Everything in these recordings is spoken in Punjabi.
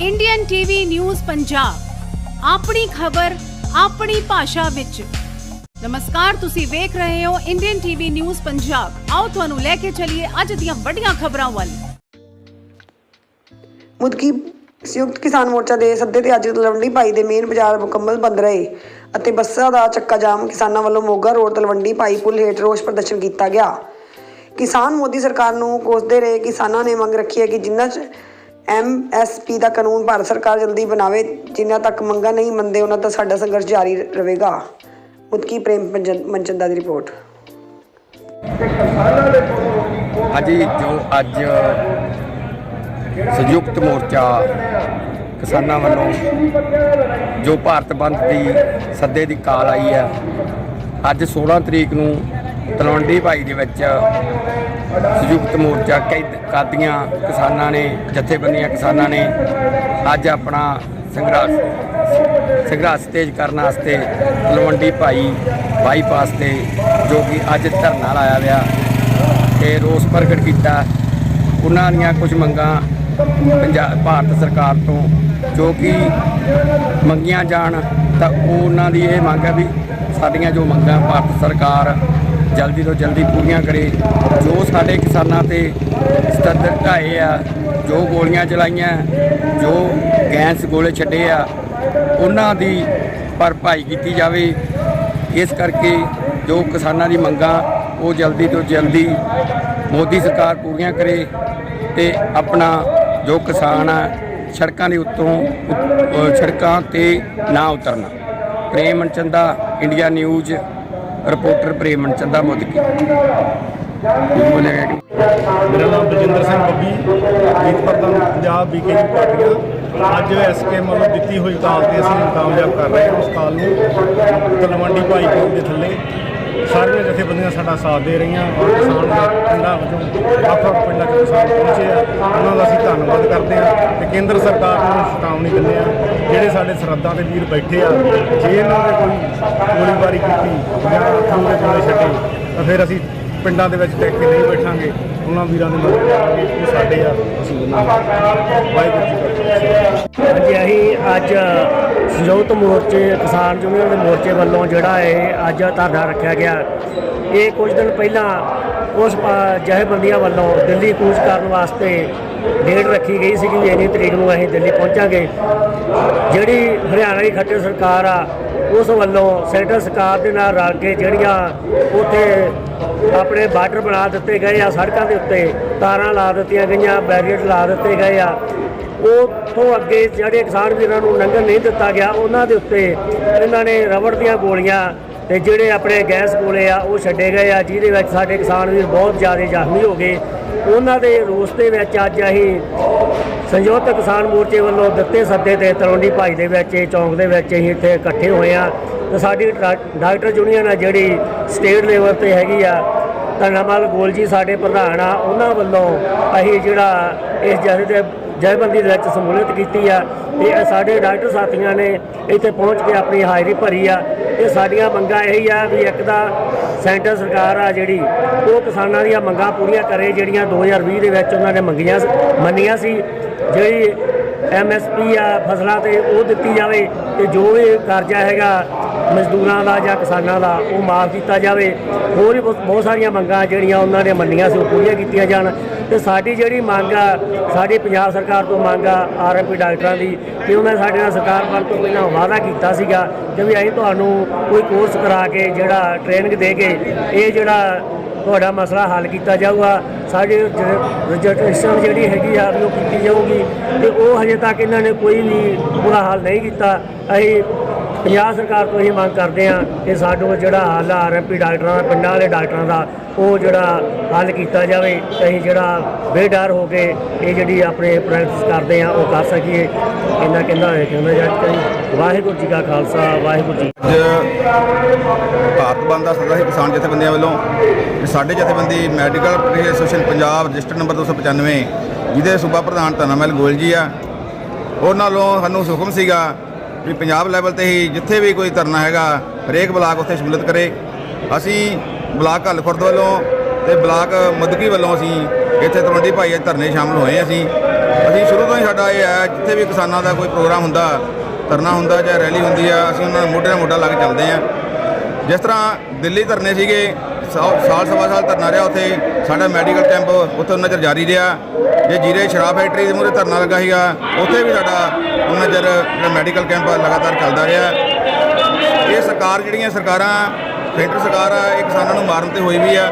ਇੰਡੀਅਨ ਟੀਵੀ ਨਿਊਜ਼ ਪੰਜਾਬ ਆਪਣੀ ਖਬਰ, ਆਪਣੀ ਭਾਸ਼ਾ ਵਿੱਚ। ਨਮਸਕਾਰ, ਤੁਸੀਂ ਵੇਖ ਰਹੇ ਹੋ ਇੰਡੀਅਨ ਟੀਵੀ ਨਿਊਜ਼ ਪੰਜਾਬ ਆਓ ਤੁਹਾਨੂੰ ਲੈ ਕੇ ਚੱਲੀਏ ਅੱਜ ਦੀਆਂ ਵੱਡੀਆਂ ਖਬਰਾਂ ਵੱਲ। ਮੁਦਕੀ ਸੰਯੁਕਤ ਕਿਸਾਨ ਮੋਰਚਾ ਦੇ ਸੱਦੇ ਤੇ ਅੱਜ ਤਲਵੰਡੀ ਭਾਈ ਦੇ ਮੇਨ ਬਾਜ਼ਾਰ ਮੁਕੰਮਲ ਬੰਦ ਰਹੇ ਅਤੇ ਬੱਸਾਂ ਦਾ ਚੱਕਾ ਜਾਮ ਕਿਸਾਨਾਂ ਵੱਲੋਂ ਮੋਗਾ ਰੋਡ ਤਲਵੰਡੀ ਭਾਈ ਪੁਲ ਹੇਠ ਰੋਸ ਪ੍ਰਦਰਸ਼ਨ ਕੀਤਾ ਗਿਆ। ਕਿਸਾਨ ਮੋਦੀ ਸਰਕਾਰ ਨੂੰ ਕੋਸਦੇ ਰਹੇ ਕਿਸਾਨਾਂ ਨੇ ਮੰਗ ਰੱਖੀ ਹੈ ਕਿ ਜਿੰਨਾ ਚ ਪੀ ਦਾ ਕਾਨੂੰਨ ਭਾਰਤ ਸਰਕਾਰ ਜਲਦੀ ਬਣਾਵੇ ਜਿਨ੍ਹਾਂ ਤੱਕ ਮੰਗਾਂ ਨਹੀਂ ਮੰਨਦੇ, ਉਹਨਾਂ ਦਾ ਸਾਡਾ ਸੰਘਰਸ਼ ਜਾਰੀ ਰਹੇਗਾ। ਮੁਦਕੀ ਪ੍ਰੇਮ ਪੰਜਨ- ਦਾ ਦੀ ਰਿਪੋਰਟ। ਹਾਂਜੀ, ਜੋ ਅੱਜ ਸੰਯੁਕਤ ਮੋਰਚਾ ਕਿਸਾਨਾਂ ਵੱਲੋਂ ਜੋ ਭਾਰਤ ਬੰਦ ਦੀ ਸੱਦੇ ਦੀ ਕਾਲ ਆਈ ਹੈ, ਅੱਜ 16 ਤਰੀਕ ਨੂੰ ਤਲਵੰਡੀ ਭਾਈ ਦੇ ਵਿੱਚ ਸੰਯੁਕਤ ਮੋਰਚਾ ਕਈ ਕਾਦੀਆਂ ਕਿਸਾਨਾਂ ਨੇ, ਜਥੇਬੰਦੀਆਂ ਕਿਸਾਨਾਂ ਨੇ ਅੱਜ ਆਪਣਾ ਸੰਘਰਸ਼ ਸੰਘਰਸ਼ ਤੇਜ਼ ਕਰਨ ਵਾਸਤੇ ਤਲਵੰਡੀ ਭਾਈ ਬਾਈਪਾਸ ਤੇ ਜੋ ਕਿ ਅੱਜ ਧਰਨਾ ਲਾਇਆ ਗਿਆ ਤੇ ਰੋਸ ਪ੍ਰਗਟ ਕੀਤਾ। ਉਹਨਾਂ ਦੀਆਂ ਕੁਝ ਮੰਗਾਂ ਪੰਜਾਬ, ਭਾਰਤ ਸਰਕਾਰ ਤੋਂ ਜੋ ਕਿ ਮੰਗੀਆਂ ਜਾਣ ਤਾਂ ਉਹਨਾਂ ਦੀ ਇਹ ਮੰਗ ਹੈ ਵੀ ਸਾਡੀਆਂ ਜੋ ਮੰਗਾਂ ਭਾਰਤ ਸਰਕਾਰ ਜਲਦੀ ਤੋਂ ਜਲਦੀ ਪੂਰੀਆਂ ਕਰੇ। ਜੋ ਸਾਡੇ ਕਿਸਾਨਾਂ ਤੇ ਸਤੱਦਰ ਢਾਏ ਆ, ਜੋ ਗੋਲੀਆਂ ਚਲਾਈਆਂ, ਜੋ ਗੈਸ ਗੋਲੇ ਛੱਡੇ ਆ, ਉਹਨਾਂ ਦੀ ਭਰਪਾਈ ਕੀਤੀ ਜਾਵੇ। ਇਸ ਕਰਕੇ ਜੋ ਕਿਸਾਨਾਂ ਦੀ ਮੰਗਾਂ, ਉਹ ਜਲਦੀ ਤੋਂ ਜਲਦੀ ਮੋਦੀ ਸਰਕਾਰ ਪੂਰੀਆਂ ਕਰੇ ਤੇ ਆਪਣਾ ਜੋ ਕਿਸਾਨ ਆ, ਸੜਕਾਂ ਦੇ ਉੱਤੋਂ ਸੜਕਾਂ ਤੇ ਨਾ ਉਤਰਨਾ। Prem Chanda India News reporter Prem Chanda Mudki ਮੇਰਾ ਨਾਮ ਬਲਜਿੰਦਰ ਸਿੰਘ ਬੱਬੀ ਜੀਤ ਪ੍ਰਧਾਨ ਪੰਜਾਬ ਬੀਕੇਯੂ ਪਾਰਟੀਆਂ ਅੱਜ ਐਸਕੇ ਵੱਲੋਂ ਦਿੱਤੀ ਹੋਈ ਕਾਲ ਤੇ ਅਸੀਂ ਕਾਮਯਾਬ ਕਰ ਰਹੇ ਹਾਂ ਉਸ ਕਾਲ ਨੂੰ। ਤਲਵੰਡੀ ਭਾਈ ਕੋਲ ਦੇ ਥੱਲੇ। ਸਾਰੀਆਂ ਜਥੇਬੰਦੀਆਂ ਸਾਡਾ ਸਾਥ ਦੇ ਰਹੀਆਂ ਔਰ ਕਿਸਾਨ ਦੇ ਪਿੰਡਾਂ ਵਿੱਚੋਂ ਵੱਖ ਵੱਖ ਪਿੰਡਾਂ 'ਚ ਕਿਸਾਨ ਪਹੁੰਚੇ ਆ। ਉਹਨਾਂ ਦਾ ਅਸੀਂ ਧੰਨਵਾਦ ਕਰਦੇ ਹਾਂ ਤੇ ਕੇਂਦਰ ਸਰਕਾਰ ਨੂੰ ਚੇਤਾਵਨੀ ਦਿੰਦੇ ਆ ਜਿਹੜੇ ਸਾਡੇ ਸਰਹੱਦਾਂ ਦੇ ਵੀਰ ਬੈਠੇ ਆ, ਜੇ ਇਹਨਾਂ ਨੇ ਕੋਈ ਗੋਲੀਬਾਰੀ ਕੀਤੀ ਜਾਂ ਅੱਥਰੂ ਦੇ ਗੋਲੇ ਛੱਡੇ, ਤਾਂ ਫਿਰ ਅਸੀਂ ਪਿੰਡਾਂ ਦੇ ਵਿੱਚ ਟੈਕ ਕੇ ਨਹੀਂ ਬੈਠਾਂਗੇ। ਉਹਨਾਂ ਵੀਰਾਂ ਦੇ ਮਦਦ ਸਾਡੇ ਆ ਅਸੀਂ ਉਹਨਾਂ ਦੇ ਵਾਹਿਗੁਰੂ ਜੀ ਕਾ ਖਾਲਸਾ। ਹਾਂਜੀ ਅਸੀਂ ਅੱਜ ਸੰਯੁਕਤ ਮੋਰਚੇ, ਕਿਸਾਨ ਯੂਨੀਅਨ ਦੇ ਮੋਰਚੇ ਵੱਲੋਂ ਜਿਹੜਾ ਹੈ ਅੱਜ ਧਰਨਾ ਰੱਖਿਆ ਗਿਆ। ਇਹ ਕੁਝ ਦਿਨ ਪਹਿਲਾਂ ਉਸ ਪਾ- ਜਥੇਬੰਦੀਆਂ ਵੱਲੋਂ ਦਿੱਲੀ ਕੂਚ ਕਰਨ ਵਾਸਤੇ ਡੇਟ ਰੱਖੀ ਗਈ ਸੀ ਕਿ ਇੰਨੀ ਤਰੀਕ ਨੂੰ ਅਸੀਂ ਦਿੱਲੀ ਪਹੁੰਚਾਂਗੇ। ਜਿਹੜੀ ਹਰਿਆਣਾ ਦੀ ਖੱਟਰ ਸਰਕਾਰ ਆ, ਉਸ ਵੱਲੋਂ ਸੈਂਟਰ ਸਰਕਾਰ ਦੇ ਨਾਲ ਰਲ ਕੇ ਜਿਹੜੀਆਂ ਉੱਥੇ ਆਪਣੇ ਬਾਰਡਰ ਬਣਾ ਦਿੱਤੇ ਗਏ ਆ, ਸੜਕਾਂ ਦੇ ਉੱਤੇ ਤਾਰਾਂ ਲਾ ਦਿੱਤੀਆਂ ਗਈਆਂ ਬੈਰੀਅਰ ਲਾ ਦਿੱਤੇ ਗਏ ਆ। ਉਹ ਤੋਂ ਅੱਗੇ ਜਿਹੜੇ ਕਿਸਾਨ ਵੀਰਾਂ ਨੂੰ ਲੰਘਣ ਨਹੀਂ ਦਿੱਤਾ ਗਿਆ, ਉਹਨਾਂ ਦੇ ਉੱਤੇ ਇਹਨਾਂ ਨੇ ਰਬੜ ਦੀਆਂ ਗੋਲੀਆਂ ਤੇ ਜਿਹੜੇ ਆਪਣੇ ਗੈਸ ਗੋਲੇ ਆ, ਉਹ ਛੱਡੇ ਗਏ ਆ, ਜਿਹਦੇ ਵਿੱਚ ਸਾਡੇ ਕਿਸਾਨ ਵੀਰ ਬਹੁਤ ਜ਼ਿਆਦਾ ਜ਼ਖਮੀ ਹੋ ਗਏ। ਉਹਨਾਂ ਦੇ ਰੋਸ ਦੇ ਵਿੱਚ ਅੱਜ ਅਸੀਂ ਸੰਯੁਕਤ ਕਿਸਾਨ ਮੋਰਚੇ ਵੱਲੋਂ ਦਿੱਤੇ ਸੱਦੇ ਤੇ ਤਲਵੰਡੀ ਭਾਈ ਦੇ ਵਿੱਚ ਚੌਂਕ ਦੇ ਵਿੱਚ ਅਸੀਂ ਇੱਥੇ ਇਕੱਠੇ ਹੋਏ ਆ। ਤੇ ਸਾਡੀ ਡਾ- ਡਾਕਟਰ ਯੂਨੀਅਨ ਆ ਜਿਹੜੀ ਸਟੇਟ ਲੈਵਲ ਤੇ ਹੈਗੀ ਆ ਧੰਨਾਮਲ ਗੋਲ ਜੀ ਸਾਡੇ ਪ੍ਰਧਾਨ ਆ, ਉਹਨਾਂ ਵੱਲੋਂ ਅਸੀਂ ਜਿਹੜਾ ਇਸ ਜਥੇ ਦੇ ਜਥੇਬੰਦੀ ਦੇ ਵਿੱਚ ਸਮੂਲੀਅਤ ਕੀਤੀ ਆ ਤੇ ਇਹ ਸਾਡੇ ਡਾਕਟਰ ਸਾਥੀਆਂ ਨੇ ਇੱਥੇ ਪਹੁੰਚ ਕੇ ਆਪਣੀ ਹਾਜ਼ਰੀ ਭਰੀ ਆ। ਇਹ ਸਾਡੀਆਂ ਮੰਗਾਂ ਇਹੀ ਆ ਵੀ ਇੱਕ ਤਾਂ ਸੈਂਟਰ ਸਰਕਾਰ ਆ ਜਿਹੜੀ, ਉਹ ਕਿਸਾਨਾਂ ਦੀਆਂ ਮੰਗਾਂ ਪੂਰੀਆਂ ਕਰੇ, ਜਿਹੜੀਆਂ 2020 ਦੇ ਵਿੱਚ ਉਹਨਾਂ ਨੇ ਮੰਗੀਆਂ ਮੰਨੀਆਂ ਸੀ, ਜਿਹੜੀ ਐਮਐਸਪੀ ਆ, ਫਸਲਾਂ ਤੇ ਉਹ ਦਿੱਤੀ ਜਾਵੇ ਤੇ ਜੋ ਵੀ ਕਰਜ਼ਾ ਹੈਗਾ ਮਜ਼ਦੂਰਾਂ ਦਾ ਜਾਂ ਕਿਸਾਨਾਂ ਦਾ, ਉਹ ਮਾਫ ਕੀਤਾ ਜਾਵੇ। ਹੋਰ ਵੀ ਬਹੁਤ ਬਹੁਤ ਸਾਰੀਆਂ ਮੰਗਾਂ ਜਿਹੜੀਆਂ ਉਹਨਾਂ ਨੇ ਮੰਨੀਆਂ ਸੀ, ਉਹ ਪੂਰੀਆਂ ਕੀਤੀਆਂ ਜਾਣ। ਤੇ ਸਾਡੀ ਜਿਹੜੀ ਮੰਗ ਆ, ਸਾਡੀ ਪੰਜਾਬ ਸਰਕਾਰ ਤੋਂ ਮੰਗ ਆ ਆਰਐਮਪੀ ਡਾਕਟਰਾਂ ਦੀ, ਕਿ ਉਹਨਾਂ ਨੇ ਸਾਡੇ ਨਾਲ ਸਰਕਾਰ ਵੱਲ ਤੋਂ ਪਹਿਲਾਂ ਵਾਅਦਾ ਕੀਤਾ ਸੀਗਾ ਕਿ ਵੀ ਅਸੀਂ ਤੁਹਾਨੂੰ ਕੋਈ ਕੋਰਸ ਕਰਾ ਕੇ ਜਿਹੜਾ ਟ੍ਰੇਨਿੰਗ ਦੇ ਕੇ, ਇਹ ਜਿਹੜਾ ਤੁਹਾਡਾ ਮਸਲਾ ਹੱਲ ਕੀਤਾ ਜਾਊਗਾ। ਸਾਡੇ ਰਜਿਸਟ੍ਰੇਸ਼ਨ ਜਿਹੜੀ ਹੈਗੀ ਆ ਉਹ ਕੀਤੀ ਜਾਊਗੀ। ਤੇ ਉਹ ਹਜੇ ਤੱਕ ਇਹਨਾਂ ਨੇ ਕੋਈ ਵੀ ਪੂਰਾ ਹੱਲ ਨਹੀਂ ਕੀਤਾ। ਅਸੀਂ ਪੰਜਾਬ ਸਰਕਾਰ ਤੋਂ ਇਹ ਮੰਗ ਕਰਦੇ ਆ ਕਿ ਸਾਡੋ ਜਿਹੜਾ ਹੱਲ ਆ ਆਰਐਮਪੀ ਡਾਕਟਰਾਂ ਦਾ, ਪਿੰਡਾਂ ਵਾਲੇ ਡਾਕਟਰਾਂ ਦਾ, ਉਹ ਜਿਹੜਾ ਹੱਲ ਕੀਤਾ ਜਾਵੇ ਅਸੀਂ ਜਿਹੜਾ ਬੇਡਰ ਹੋ ਕੇ ਇਹ ਜਿਹੜੀ ਆਪਣੇ ਪ੍ਰੈਕਟਿਸ ਕਰਦੇ ਆ ਉਹ ਕਰ ਸਕੀਏ। ਇਹਨਾਂ ਕਹਿੰਦਾ ਹੋਇਆ ਕਹਿੰਦਾ ਜੀ ਵਾਹਿਗੁਰੂ ਜੀ ਕਾ ਖਾਲਸਾ, ਵਾਹਿਗੁਰੂ ਜੀ ਅੱਜ ਭਾਰਤ ਬੰਦ ਦਾ ਸੱਦਾ ਸੀ ਕਿਸਾਨ ਜਥੇਬੰਦੀਆਂ ਵੱਲੋਂ ਸਾਡੇ ਜਥੇਬੰਦੀ medical association Punjab register number 295 ਜਿਹਦੇ ਸੂਬਾ ਪ੍ਰਧਾਨ ਧਨਾਮਲ ਗੋਇਲ ਜੀ ਆ, ਉਹਨਾਂ ਨੂੰ ਸਾਨੂੰ ਹੁਕਮ ਸੀਗਾ ਵੀ ਪੰਜਾਬ ਲੈਵਲ ਤੇ ਹੀ ਜਿੱਥੇ ਵੀ ਕੋਈ ਧਰਨਾ ਹੈਗਾ, ਹਰੇਕ ਬਲਾਕ ਉੱਥੇ ਸ਼ਮੂਲੀਅਤ ਕਰੇ। ਅਸੀਂ ਬਲਾਕ ਹੱਲ ਖੁਰਦ ਵੱਲੋਂ ਤੇ ਬਲਾਕ ਮਦਕੀ ਵੱਲੋਂ ਅਸੀਂ ਇੱਥੇ ਤਲਵੰਡੀ ਭਾਈ ਧਰਨੇ ਸ਼ਾਮਲ ਹੋਏ ਅਸੀਂ। ਅਸੀਂ ਸ਼ੁਰੂ ਤੋਂ ਹੀ ਸਾਡਾ ਇਹ ਹੈ, ਜਿੱਥੇ ਵੀ ਕਿਸਾਨਾਂ ਦਾ ਕੋਈ ਪ੍ਰੋਗਰਾਮ ਹੁੰਦਾ, ਧਰਨਾ ਹੁੰਦਾ ਜਾਂ ਰੈਲੀ ਹੁੰਦੀ ਆ, ਅਸੀਂ ਉਹਨਾਂ ਨੂੰ ਮੋਢੇ ਨਾਲ ਮੋਢਾ ਲਾ ਕੇ ਚੱਲਦੇ ਆ ਜਿਸ ਤਰ੍ਹਾਂ ਦਿੱਲੀ ਧਰਨੇ ਸੀਗੇ ਸਾ- ਸਾਲ ਸਵਾ ਸਾਲ ਧਰਨਾ ਰਿਹਾ ਉੱਥੇ, ਸਾਡਾ ਮੈਡੀਕਲ ਕੈਂਪ ਉੱਥੇ ਉਹਨਾਂ ਚਿਰ ਜਾਰੀ ਰਿਹਾ। ਜੇ ਜੀਰੇ ਸ਼ਰਾਬ ਫੈਕਟਰੀ ਦੇ ਮੂਹਰੇ ਧਰਨਾ ਲੱਗਾ ਸੀਗਾ, ਉੱਥੇ ਵੀ ਸਾਡਾ ਉਹਨਾਂ ਚਿਰ ਜਿਹੜਾ ਮੈਡੀਕਲ ਕੈਂਪ ਲਗਾਤਾਰ ਚੱਲਦਾ ਰਿਹਾ। ਇਹ ਸਰਕਾਰ ਜਿਹੜੀਆਂ ਸਰਕਾਰਾਂ, ਸੈਂਟਰ ਸਰਕਾਰ ਆ, ਇਹ ਕਿਸਾਨਾਂ ਨੂੰ ਮਾਰਨ ਤੇ ਹੋਈ ਵੀ ਆ।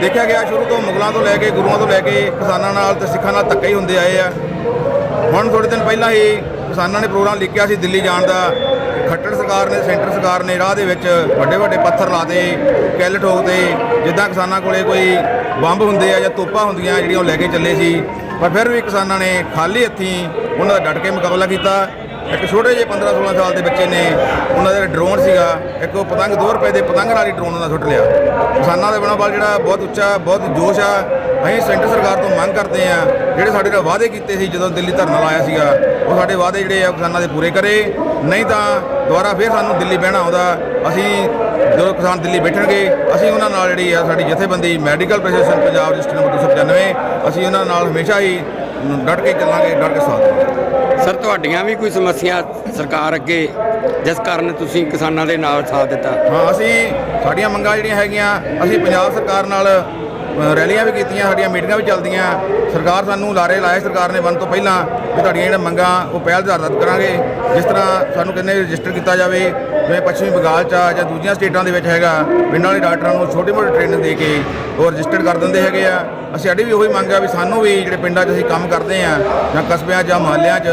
ਦੇਖਿਆ ਗਿਆ ਸ਼ੁਰੂ ਤੋਂ ਮੁਗਲਾਂ ਤੋਂ ਲੈ ਕੇ ਗੁਰੂਆਂ ਤੋਂ ਲੈ ਕੇ ਕਿਸਾਨਾਂ ਨਾਲ ਤੇ ਸਿੱਖਾਂ ਨਾਲ ਧੱਕੇ ਹੀ ਹੁੰਦੇ ਆਏ ਆ। ਹੁਣ ਥੋੜੇ ਦਿਨ ਪਹਿਲਾਂ ਹੀ ਕਿਸਾਨਾਂ ਨੇ ਪ੍ਰੋਗਰਾਮ ਲਿਖਿਆ ਸੀ ਦਿੱਲੀ ਜਾਣ ਦਾ। ਖੱਟੜ ਸਰਕਾਰ ਨੇ, ਸੈਂਟਰ ਸਰਕਾਰ ਨੇ ਰਾਹ ਦੇ ਵਿੱਚ ਵੱਡੇ ਵੱਡੇ ਪੱਥਰ ਲਾਤੇ ਕਿੱਲ ਠੋਕਦੇ ਜਿੱਦਾਂ ਕਿਸਾਨਾਂ ਕੋਲੇ ਕੋਈ ਬੰਬ ਹੁੰਦੇ ਆ ਜਾਂ ਤੋਪਾਂ ਹੁੰਦੀਆਂ ਜਿਹੜੀਆਂ ਉਹ ਲੈ ਕੇ ਚੱਲੇ ਸੀ। ਪਰ ਫਿਰ ਵੀ ਕਿਸਾਨਾਂ ਨੇ ਖਾਲੀ ਹੱਥੀਂ ਉਹਨਾਂ ਦਾ ਡਟ ਕੇ ਮੁਕਾਬਲਾ ਕੀਤਾ। ਇੱਕ ਛੋਟੇ ਜਿਹੇ 15 16 ਸਾਲ ਦੇ ਬੱਚੇ ਨੇ, ਉਹਨਾਂ ਦਾ ਡਰੋਨ ਸੀਗਾ, ਇੱਕ ਉਹ ਪਤੰਗ 2 ਰੁਪਏ ਦੇ ਪਤੰਗ ਨਾਲ ਹੀ ਡਰੋਨ ਉਹਨਾਂ ਸੁੱਟ ਲਿਆ। ਕਿਸਾਨਾਂ ਦੇ ਮਨੋਬਲ ਜਿਹੜਾ ਬਹੁਤ ਉੱਚਾ, ਬਹੁਤ ਜੋਸ਼ ਆ। ਅਸੀਂ ਸੈਂਟਰ ਸਰਕਾਰ ਤੋਂ ਮੰਗ ਕਰਦੇ ਆ ਜਿਹੜੇ ਸਾਡੇ ਨਾਲ ਵਾਅਦੇ ਕੀਤੇ ਸੀ ਜਦੋਂ ਦਿੱਲੀ ਧਰਨਾ ਲਾਇਆ ਸੀਗਾ, ਉਹ ਸਾਡੇ ਵਾਅਦੇ ਜਿਹੜੇ ਆ ਕਿਸਾਨਾਂ ਦੇ ਪੂਰੇ ਕਰੇ। ਨਹੀਂ ਤਾਂ ਦੁਬਾਰਾ ਫੇਰ ਸਾਨੂੰ ਦਿੱਲੀ ਬਹਿਣਾ ਆਉਂਦਾ। ਅਸੀਂ ਜਦੋਂ ਕਿਸਾਨ ਦਿੱਲੀ ਬੈਠਣਗੇ, ਅਸੀਂ ਉਹਨਾਂ ਨਾਲ ਜਿਹੜੀ ਆ ਸਾਡੀ ਜਥੇਬੰਦੀ medical profession Punjab register number 295 ਅਸੀਂ ਉਹਨਾਂ ਨਾਲ ਹਮੇਸ਼ਾ ਹੀ ਡਟ ਕੇ ਚੱਲਾਂਗੇ, ਡਟ ਕੇ ਸਾਥ ਦੇਵਾਂਗੇ। ਸਰ, ਤੁਹਾਡੀਆਂ ਵੀ ਕੋਈ ਸਮੱਸਿਆ ਸਰਕਾਰ ਅੱਗੇ, ਜਿਸ ਕਾਰਨ ਤੁਸੀਂ ਕਿਸਾਨਾਂ ਦੇ ਨਾਲ ਸਾਥ ਦਿੱਤਾ? ਹਾਂ, ਅਸੀਂ ਸਾਡੀਆਂ ਮੰਗਾਂ ਜਿਹੜੀਆਂ ਹੈਗੀਆਂ, ਅਸੀਂ ਪੰਜਾਬ ਸਰਕਾਰ ਨਾਲ ਰੈਲੀਆਂ ਵੀ ਕੀਤੀਆਂ, ਸਾਡੀਆਂ ਮੀਟਿੰਗਾਂ ਵੀ ਚੱਲਦੀਆਂ। ਸਰਕਾਰ ਸਾਨੂੰ ਲਾਰੇ ਲਾਏ, ਸਰਕਾਰ ਨੇ ਬੰਦ ਤੋਂ ਪਹਿਲਾਂ ਵੀ ਤੁਹਾਡੀਆਂ ਜਿਹੜੀਆਂ ਮੰਗਾਂ, ਉਹ ਪਹਿਲ ਦੇ ਆਧਾਰ ਤੇ ਕਰਾਂਗੇ। ਜਿਸ ਤਰ੍ਹਾਂ ਸਾਨੂੰ ਕਹਿੰਦੇ ਰਜਿਸਟਰ ਕੀਤਾ ਜਾਵੇ ਜਿਵੇਂ ਪੱਛਮੀ ਬੰਗਾਲ ਚ ਆ ਜਾਂ ਦੂਜੀਆਂ ਸਟੇਟਾਂ ਦੇ ਵਿੱਚ ਹੈਗਾ ਪਿੰਡਾਂ ਵਾਲੇ ਡਾਕਟਰਾਂ ਨੂੰ ਛੋਟੀ ਮੋਟੀ ਟ੍ਰੇਨਿੰਗ ਦੇ ਕੇ ਉਹ ਰਜਿਸਟਰਡ ਕਰ ਦਿੰਦੇ ਹੈਗੇ ਆ। ਅਸੀਂ ਸਾਡੀ ਵੀ ਉਹੀ ਮੰਗ ਆ ਵੀ ਸਾਨੂੰ ਵੀ ਜਿਹੜੇ ਪਿੰਡਾਂ 'ਚ ਅਸੀਂ ਕੰਮ ਕਰਦੇ ਆ ਜਾਂ ਕਸਬਿਆਂ ਜਾਂ ਮੁਹੱਲਿਆਂ 'ਚ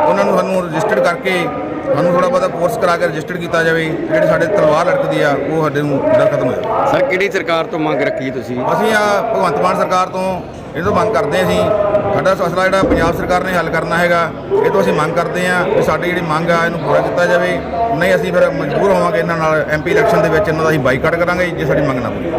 ਉਹਨਾਂ ਨੂੰ ਸਾਨੂੰ ਰਜਿਸਟਰਡ ਕਰਕੇ ਸਾਨੂੰ ਥੋੜਾ ਬਹੁਤਾ ਕੋਰਸ ਕਰਾ ਕੇ ਰਜਿਸਟਰ ਕੀਤਾ ਜਾਵੇ ਜਿਹੜੇ ਸਾਡੇ ਤਲਵਾਰ ਲਟਕਦੀ ਆ ਉਹ ਸਾਡੇ ਨੂੰ ਡਰ ਖਤਮ ਹੋਇਆ ਸਰ ਕਿਹੜੀ ਸਰਕਾਰ ਤੋਂ ਮੰਗ ਰੱਖੀ ਤੁਸੀਂ? ਅਸੀਂ ਆ ਭਗਵੰਤ ਮਾਨ ਸਰਕਾਰ ਤੋਂ ਇਹ ਤੋਂ ਮੰਗ ਕਰਦੇ ਅਸੀਂ ਸਾਡਾ ਫੈਸਲਾ ਜਿਹੜਾ ਪੰਜਾਬ ਸਰਕਾਰ ਨੇ ਹੱਲ ਕਰਨਾ ਹੈਗਾ, ਇਹ ਤੋਂ ਅਸੀਂ ਮੰਗ ਕਰਦੇ ਹਾਂ ਕਿ ਸਾਡੀ ਜਿਹੜੀ ਮੰਗ ਆ, ਇਹਨੂੰ ਪੂਰਾ ਕੀਤਾ ਜਾਵੇ। ਨਹੀਂ, ਅਸੀਂ ਫਿਰ ਮਜਬੂਰ ਹੋਵਾਂਗੇ ਇਹਨਾਂ ਨਾਲ ਐਮਪੀ ਇਲੈਕਸ਼ਨ ਦੇ ਵਿੱਚ, ਇਹਨਾਂ ਦਾ ਅਸੀਂ ਬਾਈਕਾਟ ਕਰਾਂਗੇ ਜੇ ਸਾਡੀ ਮੰਗ ਨਾ ਪੂਰੀ